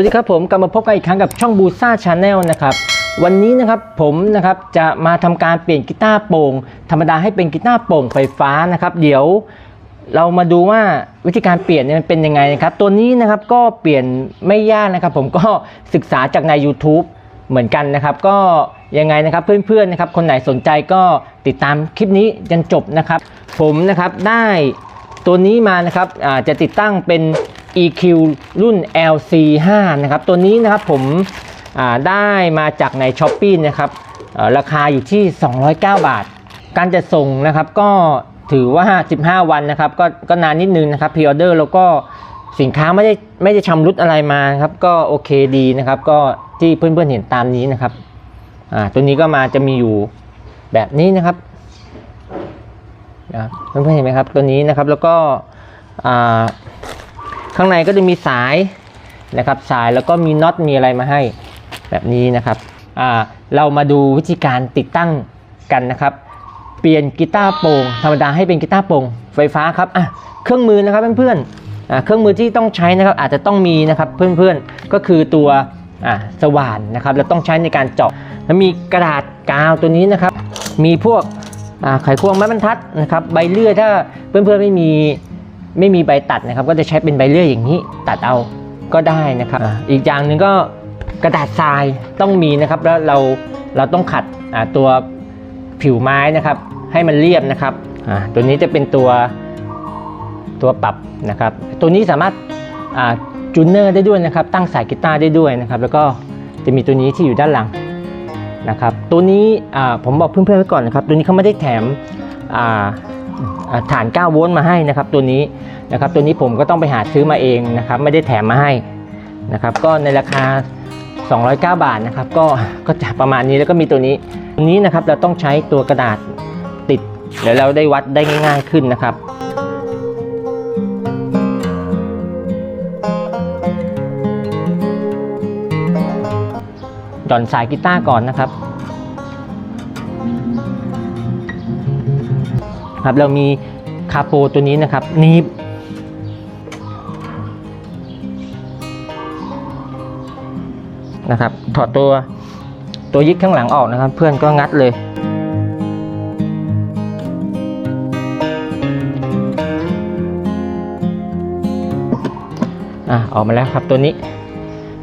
สวัสดีครับผมกลับมาพบกันอีกครั้งกับช่องบูซ่าชาแนลนะครับวันนี้นะครับผมนะครับจะมาทำการเปลี่ยนกีตาร์โปร่งธรรมดาให้เป็นกีตาร์โปร่งไฟฟ้านะครับ เดี๋ยวเรามาดูว่าวิธีการเปลี่ยนเนี่ยมันเป็นยังไงนะครับ ตัวนี้นะครับก็เปลี่ยนไม่ยากนะครับ ผมก็ศึกษาจากใน YouTube เหมือนกันนะครับ ก็ยังไงนะครับเพื่อนๆนะครับ คนไหนสนใจก็ติดตามคลิปนี้จนจบนะครับ ผมนะครับได้ตัวนี้มานะครับจะติดตั้งเป็น EQ รุ่น LC5 นะครับตัวนี้นะครับผมได้มาจากใน s h อ p e e นะครับราคาอยู่ที่ 209 บาท การจะส่งนะครับก็ถือว่า 15 วันนะครับก็ก็นานนิดนึงนะครับพ r ออเดอร์แล้วก็สินค้าไม่ได้ไม่ได้ชำรุดอะไรมาครับก็โอเคดีนะครับ ก็ที่เพื่อนๆเห็นตามนี้นะครับตัวนี้ก็มาจะมีอยู่แบบนี้นะครับนะครับเพื่อนๆเห็นไหมครับตัวนี้นะครับแล้วก็อ่า ข้างในก็จะมีสายนะครับสายแล้วก็มีน็อตมีอะไรมาให้แบบนี้นะครับอ่าเรามาดูวิธีการติดตั้งกันนะครับ เปลี่ยนกีตาร์โปร่งธรรมดาให้เป็นกีตาร์โปร่งไฟฟ้าครับอะเครื่องมือนะครับเพื่อนๆอ่าเครื่องมือที่ต้องใช้นะครับอาจจะต้องมีนะครับเพื่อนๆก็คือตัวอ่าสว่านนะครับแล้วต้องใช้ในการเจาะแล้วมีกระดาษกาวตัวนี้นะครับ มีพวกอ่าไขควงไม้บรรทัดนะครับใบเลื่อยถ้าเพื่อนๆไม่มี ไม่มีใบตัดนะครับ ก็จะใช้เป็นใบเลื่อยอย่างนี้ ตัดเอาก็ได้นะครับอาอีกอย่างหนึ่งก็กระดาษทรายต้องมีนะครับ แล้วเราเราต้องขัดอ่าตัวผิวไม้นะครับ ให้มันเรียบนะครับอ่าตัวนี้จะเป็นตัวตัวปรับนะครับ ตัวนี้สามารถจูนเนอร์ได้ด้วยนะครับ ตั้งสายกีตาร์ได้ด้วยนะครับ แล้วก็จะมีตัวนี้ที่อยู่ด้านหลังนะครับ ตัวนี้อ่าผมบอกเพื่อนๆไว้ก่อนนะครับ ตัวนี้เขาไม่ได้แถมอ่าอ่า ฐาน 9 โวลต์มาให้นะครับตัวนี้นะครับตัวนี้ผมก็ต้องไปหาซื้อมาเองนะครับไม่ได้แถมมาให้นะครับก็ในราคา 209 บาทนะครับก็ก็จะประมาณนี้แล้วก็มีตัวนี้ตัวนี้นะครับเราต้องใช้ตัวกระดาษติดเดี๋ยวเราได้วัดได้ง่าย ๆขึ้นนะครับหย่อนสายกีตาร์ก่อนนะครับ ครับเรามีคาโปตัวนี้นะครับนีบนะครับถอดตัวตัวยึดข้างหลังออกนะครับ เพื่อนก็งัดเลยอะออกมาแล้วครับตัวนี้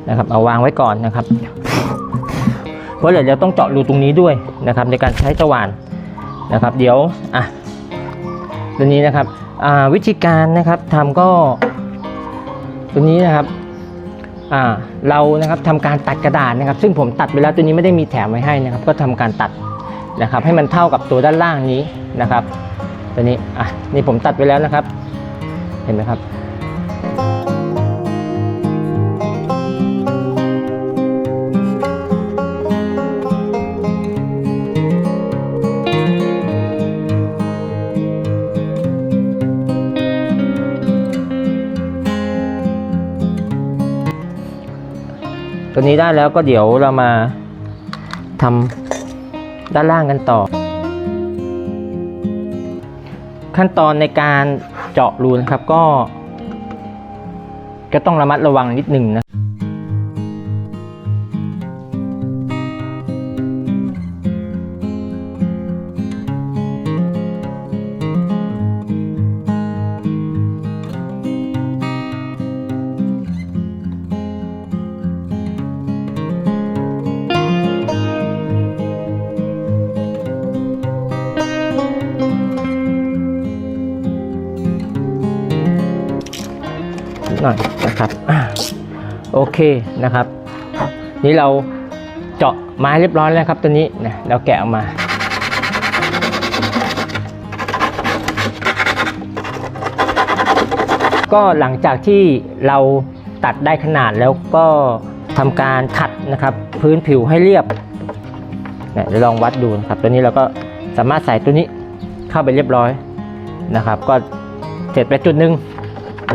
นะครับเอาวางไว้ก่อนนะครับเพราะเดี๋ยวเราต้องเจาะรูตรงนี้ด้วยนะครับ ในการใช้สว่านนะครับ เดี๋ยวอะ ตัวนี้นะครับวิธีการนะครับทำก็ตัวนี้นะครับเรานะครับทำการตัดกระดาษนะครับ ซึ่งผมตัดไปแล้วตัวนี้ไม่ได้มีแถมไว้ให้นะครับ ก็ทำการตัดนะครับ ให้มันเท่ากับตัวด้านล่างนี้นะครับ ตัวนี้อะนี่ผมตัดไปแล้วนะครับ เห็นไหมครับ ตัวนี้ได้แล้วก็เดี๋ยวเรามาทำด้านล่างกันต่อ ขั้นตอนในการเจาะรูนะครับก็ ก็ต้องระมัดระวังนิดหนึ่งนะ หน่อยนะครับโอเคนะครับ นี่เราเจาะไม้เรียบร้อยแล้วครับตัวนี้นะเราแกะออกมาก็หลังจากที่เราตัดได้ขนาดแล้วก็ทำการขัดนะครับ พื้นผิวให้เรียบเนี่ยเดี๋ยวลองวัดดูนะครับ ตัวนี้เราก็สามารถใส่ตัวนี้เข้าไปเรียบร้อยนะครับ ก็เสร็จไปจุดหนึ่ง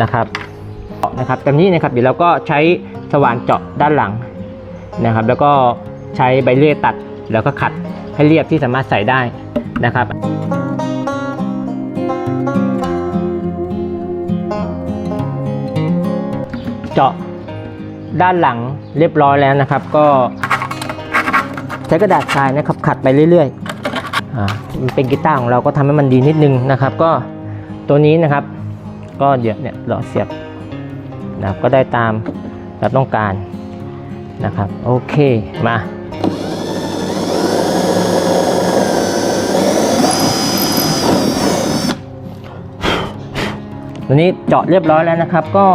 นะครับ นะครับตอนนี้นะครับเดี๋ยวเราก็ใช้สว่านเจาะด้านหลังนะครับ แล้วก็ใช้ใบเลื่อยตัดแล้วก็ขัดให้เรียบที่สามารถใส่ได้นะครับเจาะด้านหลังเรียบร้อยแล้วนะครับ ก็ใช้กระดาษทรายนะครับขัดไปเรื่อยๆอ่ามันเป็นกีตาร์ของเราก็ทำให้มันดีนิดนึงนะครับ ก็ตัวนี้นะครับ ก็เดี๋ยวเนี่ยเราเสียบ นะครับก็ได้ตามเราต้องการนะครับ โอเคมาตัวนี้เจาะเรียบร้อยแล้วนะครับก็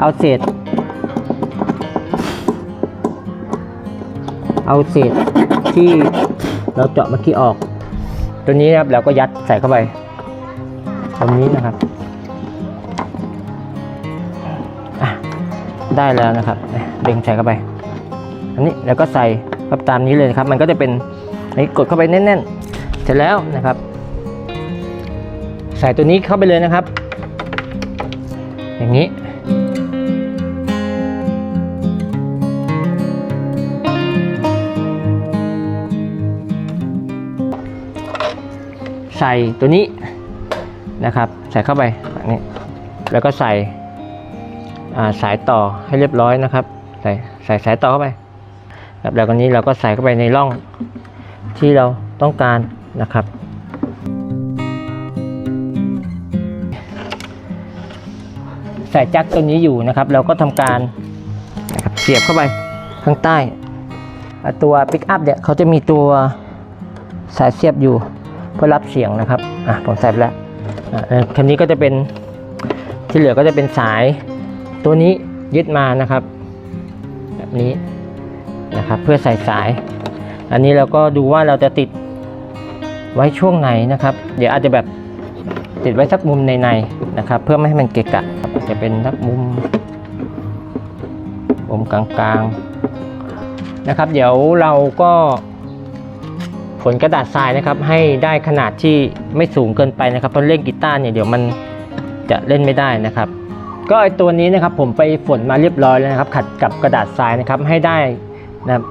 เอาเศษ เอาเศษที่เราเจาะเมื่อกี้ออก ตัวนี้นะครับเราก็ยัดใส่เข้าไปตรงนี้นะครับ ได้แล้วนะครับเด้งใส่เข้าไป อันนี้แล้วก็ใส่ครับตามนี้เลยครับ มันก็จะเป็นอันนี้กดเข้าไปแน่นๆ เสร็จแล้วนะครับ ใส่ตัวนี้เข้าไปเลยนะครับ อย่างนี้ใส่ตัวนี้นะครับ ใส่เข้าไปแบบนี้แล้วก็ใส่ สายต่อให้เรียบร้อยนะครับ ใส่ใส่สายต่อเข้าไปครับแล้วก็นี้เราก็ใส่เข้าไปในร่องที่เราต้องการนะครับ ใส่จ็คตัวนี้อยู่นะครับ เราก็ทำการเสียบเข้าไปข้างใต้ตัวปิกอัพเนี่ยเขาจะมีตัวสายเสียบอยู่เพื่อรับเสียงนะครับอะผมใส่แล้วอะแล้วคันนี้ก็จะเป็นที่เหลือก็จะเป็นสาย ตัวนี้ยึดมานะครับ แบบนี้นะครับ เพื่อใส่สาย อันนี้เราก็ดูว่าเราจะติดไว้ช่วงไหนนะครับ เดี๋ยวอาจจะแบบติดไว้สักมุมในๆนะครับ เพื่อไม่ให้มันเกะกะจจะเป็นสักมุมมุมกลางๆนะครับ เดี๋ยวเราก็ผลกระดาษทรายนะครับ ให้ได้ขนาดที่ไม่สูงเกินไปนะครับเพราะเล่นกีตาร์เนี่ยเดี๋ยวมันจะเล่นไม่ได้นะครับ ก็ไอตัวนี้นะครับผมไปฝนมาเรียบร้อยแล้วนะครับ ขัดกับกระดาษทรายนะครับให้ได้นะครับ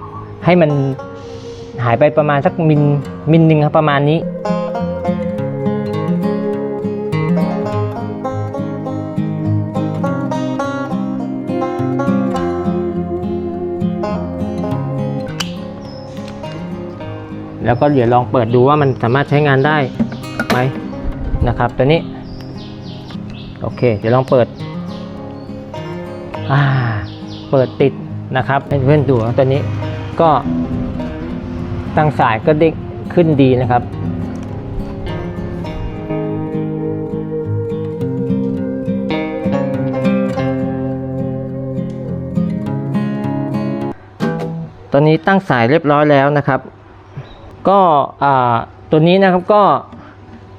ให้มันหายไปประมาณสักมิลมิลหนึ่งครับประมาณนี้แล้วก็เดี๋ยวลองเปิดดูว่ามันสามารถใช้งานได้ไหมนะครับตัวนี้ โอเค เดี๋ยวลองเปิด เปิดติดนะครับให้เพื่อนดูว่าตัวนี้ก็ตั้งสายก็เด้ขึ้นดีนะครับตอนนี้ตั้งสายเรียบร้อยแล้วนะครับ ก็ตัวนี้นะครับก็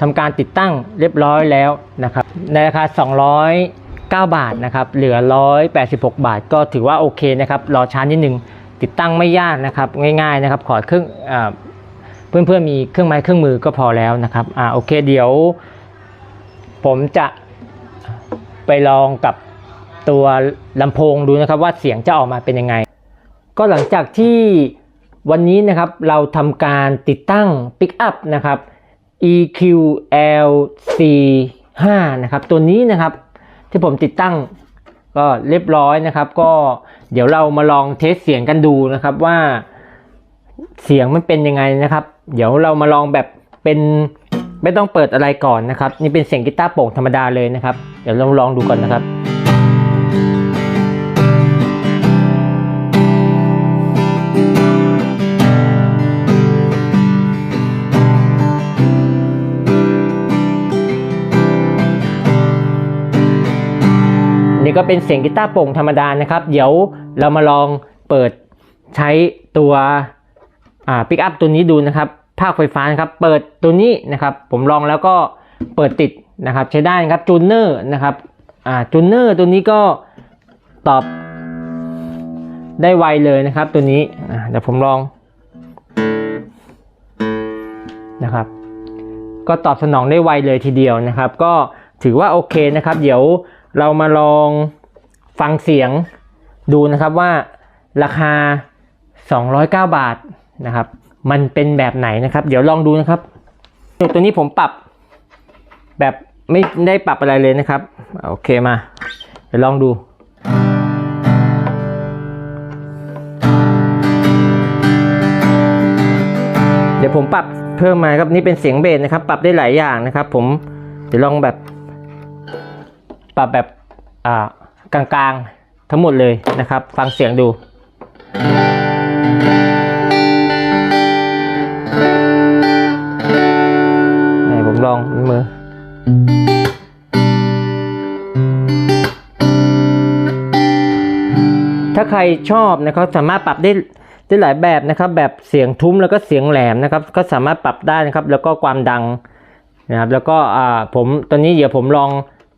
ทำการติดตั้งเรียบร้อยแล้วนะครับ ในราคา 9 บาทนะครับ เหลือ 186 บาท ก็ถือว่าโอเคนะครับ รอช้านิดนึง ติดตั้งไม่ยากนะครับ ง่ายๆนะครับ ขอเครื่องอ่าเพื่อนๆมีเครื่องไม้เครื่องมือก็พอแล้วนะครับ อ่าโอเค เดี๋ยว ผมจะไปลองกับตัวลำโพงดูนะครับ ว่าเสียงจะออกมาเป็นยังไง ก็หลังจากที่วันนี้นะครับเราทำการติดตั้ง Pickup นะครับ EQLC 5 นะครับ ตัวนี้นะครับ ที่ผมติดตั้งก็เรียบร้อยนะครับ ก็เดี๋ยวเรามาลองเทสเสียงกันดูนะครับว่าเสียงมันเป็นยังไงนะครับ เดี๋ยวเรามาลองแบบเป็นไม่ต้องเปิดอะไรก่อนนะครับ นี่เป็นเสียงกีตาร์โปร่งธรรมดาเลยนะครับ เดี๋ยวลองลองดูก่อนนะครับ นี่ก็เป็นเสียงกีตาร์โปร่งธรรมดานะครับ เดี๋ยวเรามาลองเปิดใช้ตัวอ่าปิกอัพตัวนี้ดูนะครับ ภาคไฟฟ้านะครับ เปิดตัวนี้นะครับ ผมลองแล้วก็เปิดติดนะครับ ใช้ได้นะครับจูเนอร์นะครับอ่าจูเนอร์ตัวนี้ก็ตอบได้ไวเลยนะครับ ตัวนี้เดี๋ยวผมลองนะครับ ก็ตอบสนองได้ไวเลยทีเดียวนะครับ ก็ถือว่าโอเคนะครับ เดี๋ยว เรามาลองฟังเสียงดูนะครับว่าราคา 209 บาทนะครับ มันเป็นแบบไหนนะครับ เดี๋ยวลองดูนะครับ ตัวนี้ผมปรับแบบไม่ได้ปรับอะไรเลยนะครับ โอเคมา เดี๋ยวลองดูเดี๋ยวผมปรับเพิ่มมาครับนี่เป็นเสียงเบสนะครับ ปรับได้หลายอย่างนะครับ ผมเดี๋ยวลองแบบ ปรับแบบกลางๆทั้งหมดเลยนะครับ ฟังเสียงดูไหนผมลองมือถ้าใครชอบนะครับสามารถปรับได้ได้หลายแบบนะครับ แบบเสียงทุ้มแล้วก็เสียงแหลมนะครับ ก็สามารถปรับได้นะครับ แล้วก็ความดังนะครับ แล้วก็ผมตอนนี้เดี๋ยวผมลอง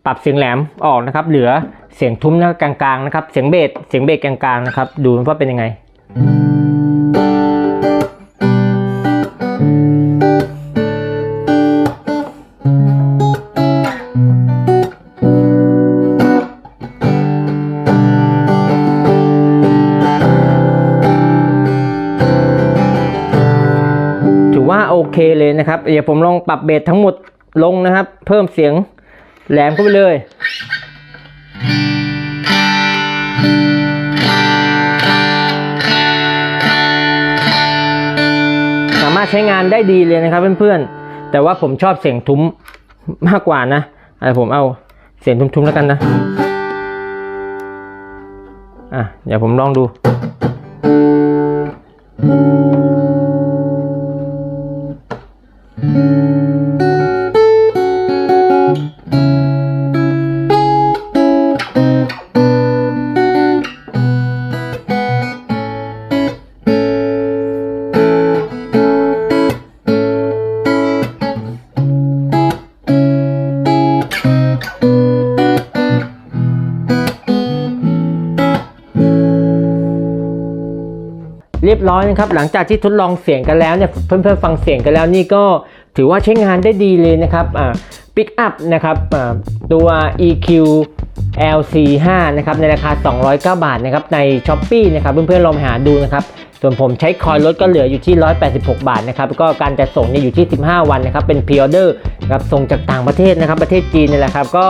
ปรับเสียงแหลมออกนะครับ เหลือเสียงทุ้มนะกลางๆนะครับ เสียงเบสเสียงเบสกลางๆนะครับ ดูว่าเป็นยังไง ถือว่าโอเคเลยนะครับ เดี๋ยวผมลองปรับเบสทั้งหมดลงนะครับ เพิ่มเสียง แหลมเข้าไปเลยสามารถใช้งานได้ดีเลยนะครับเพื่อนๆ แต่ว่าผมชอบเสียงทุ้มมากกว่านะอะผมเอาเสียงทุ้มๆแล้วกันนะ อะเดี๋ยวผมลองดู รียบร้อยนะครับ หลังจากที่ทดลองเสียงกันแล้วเนี่ยเพื่อนๆฟังเสียงกันแล้วนี่ก็ถือว่าใช้งานได้ดีเลยนะครับอ่าปิกอัพนะครับอ่าตัว EQ LC5 นะครับในราคา 209 บาทนะครับใน s h อ p e e นะครับเพื่อนๆลองหาดูนะครับส่วนผมใช้คอยลดก็เหลืออยู่ที่ 186 บาทนะครับก็การจัดส่งเนี่ยอยู่ที่ 15 วันนะครับเป็นพ r ออเดอร์นะครับส่งจากต่างประเทศนะครับประเทศจีนนี่แหละครับก็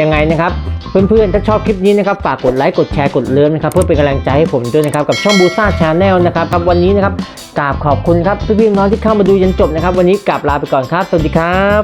ยังไงนะครับ เพื่อนๆ ถ้าชอบคลิปนี้นะครับ ฝากกดไลค์ กดแชร์ กดเลิฟนะครับ เพื่อเป็นกำลังใจให้ผมด้วยนะครับ กับช่องบูซ่าชาแนลนะครับครับ วันนี้นะครับกราบขอบคุณครับพี่ๆน้องที่เข้ามาดูจนจบนะครับ วันนี้กราบลาไปก่อนครับ สวัสดีครับ